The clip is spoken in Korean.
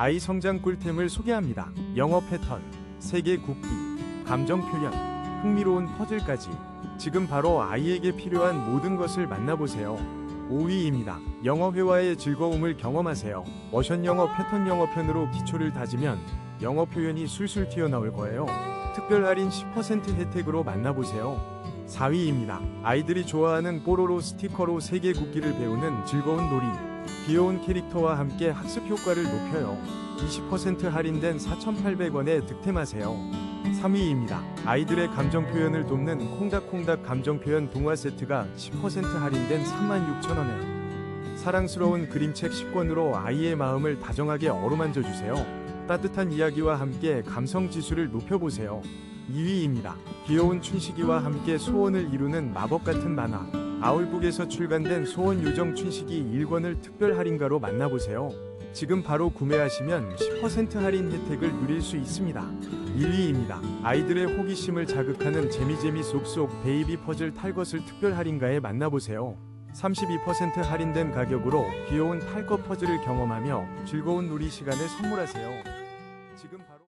아이 성장 꿀템을 소개합니다. 영어 패턴, 세계 국기, 감정 표현, 흥미로운 퍼즐까지 지금 바로 아이에게 필요한 모든 것을 만나보세요. 5위입니다. 영어 회화의 즐거움을 경험하세요. 워션 영어 패턴 영어 편으로 기초를 다지면 영어 표현이 술술 튀어나올 거예요. 특별 할인 10% 혜택으로 만나보세요. 4위입니다. 아이들이 좋아하는 뽀로로 스티커로 세계 국기를 배우는 즐거운 놀이. 귀여운 캐릭터와 함께 학습 효과를 높여요. 20% 할인된 4,800원에 득템하세요. 3위입니다. 아이들의 감정 표현을 돕는 콩닥콩닥 감정 표현 동화 세트가 10% 할인된 36,000원에 사랑스러운 그림책 10권으로 아이의 마음을 다정하게 어루만져 주세요. 따뜻한 이야기와 함께 감성 지수를 높여보세요. 2위입니다. 귀여운 춘식이와 함께 소원을 이루는 마법 같은 만화. 아울북에서 출간된 소원 요정 춘식이 1권을 특별 할인가로 만나보세요. 지금 바로 구매하시면 10% 할인 혜택을 누릴 수 있습니다. 1위입니다. 아이들의 호기심을 자극하는 재미재미 쏙쏙 베이비 퍼즐 탈 것을 특별 할인가에 만나보세요. 32% 할인된 가격으로 귀여운 탈것 퍼즐을 경험하며 즐거운 놀이 시간을 선물하세요. 지금 바로